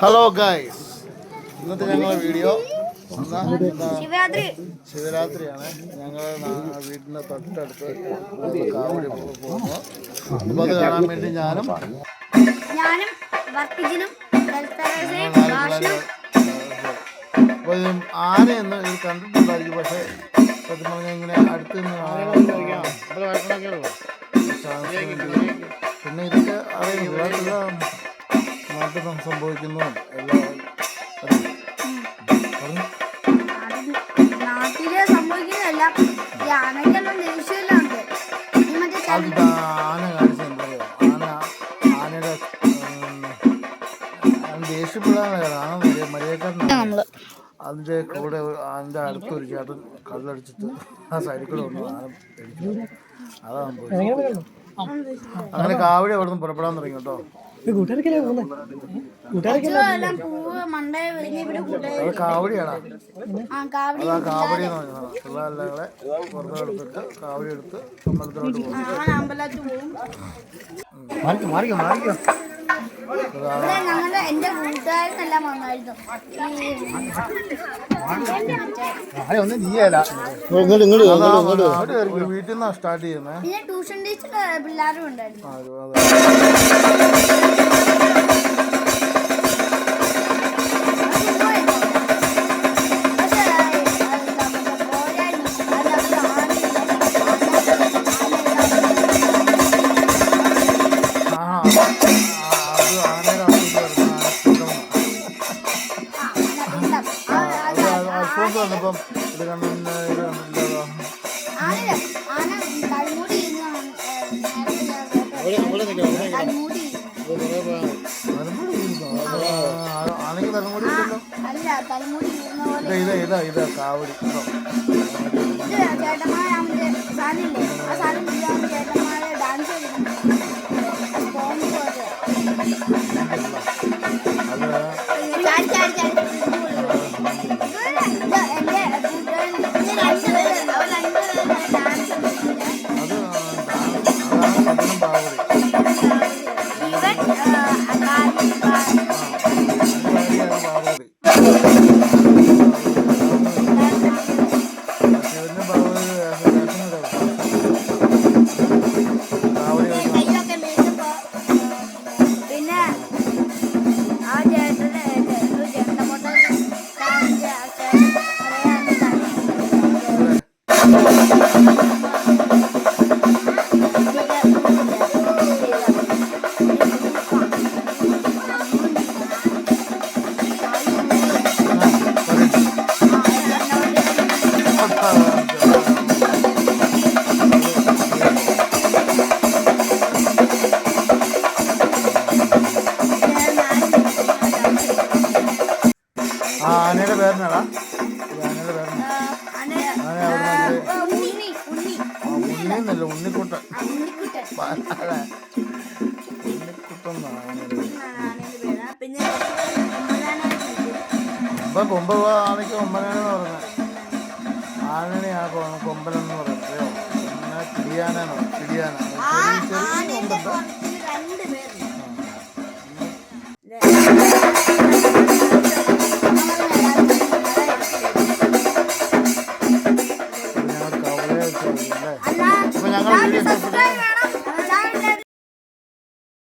Hello guys ഇന്നത്തെ ഞങ്ങളുടെ video Shivaratri. ശിവരാത്രിയാണ്. ഞങ്ങൾ വീടിന്റെ തൊട്ടടുത്ത് ഒരു കാവടി പോകുന്നു. അപ്പോൾ അത് കാണാൻ വേണ്ടി ഞാനും ഞാനും അപ്പോൾ ആനയൊന്നും ഇത് കണ്ടിട്ടുണ്ടായിരിക്കും. പക്ഷേ സത്യം പറഞ്ഞാൽ ഇങ്ങനെ അടുത്ത് നിന്ന്. പിന്നെ ഇതൊക്കെ അറിയാം. നാട്ടിൽ സംഭവിക്കുന്നതും എല്ലാം നാട്ടിൽ സംഭവിക്കുന്നതല്ല ഈ ആനയ്ക്കെല്ലാം ദേഷ്യമെല്ലാം ഉണ്ട് ഈ മറ്റേ അത് ചന്ദ്രൻ ദാ ആന കാണിച്ചെന്തറിയോ ആന ആനയുടെ ഉം, ദേഷ്യപ്പെടാനുള്ള ആന മര്യ- മര്യാദക്കാരനാണ്. അതിന്റെ കൂടെ ഒരു- അതിന്റെ അടുത്തൊരു ചേട്ടൻ കള്ളടിച്ചിട്ട് ആ സൈഡിൽ കൂടെ വന്നു ആന അതാണ് സംഭവിച്ചത്. അങ്ങനെ കാവടി അവിടെ നിന്ന് പുറപ്പെടാൻ തുടങ്ങി കേട്ടോ. വിരിഞ്ഞ് ഇവിടെ കൂട്ടുകാർ അത് ആ കാവടി പിള്ളേരെ പുറത്തെടുത്തിട്ട് കാവടി എടുത്ത് അമ്പലത്തിലോട്ട് പോകും. മാറിക്കോ മാറിക്കോ. ഇവിടെ ഞങ്ങളുടെ എന്റെ കൂട്ടുകാരനെല്ലാം വന്നായിരുന്നു. വീട്ടിൽ നിന്നാ സ്റ്റാർട്ട് ചെയ്യുന്നേ. പിന്നെ ട്യൂഷൻ ടീച്ചർ പിള്ളേരും ഉണ്ടായിരുന്നു. ഇതാ ഇതാ ഇതാ കാവടി. കേട്ടോ. ആ ആനയുടെ പേരെന്നാടാ ഉണ്ണിന്നല്ല ഉണ്ണിക്കുട്ടൻ. ഉണ്ണിക്കുട്ടൻ. പിന്നെ ഇപ്പൊ കൊമ്പ് കൊമ്പനാണെന്ന് പറഞ്ഞത് ആനനെ ആ കൊമ്പനെന്ന് പറയുന്നത് പിന്നെ പിടിയാന ചെറിയ ചെറിയ കൊമ്പുണ്ട്. Vai,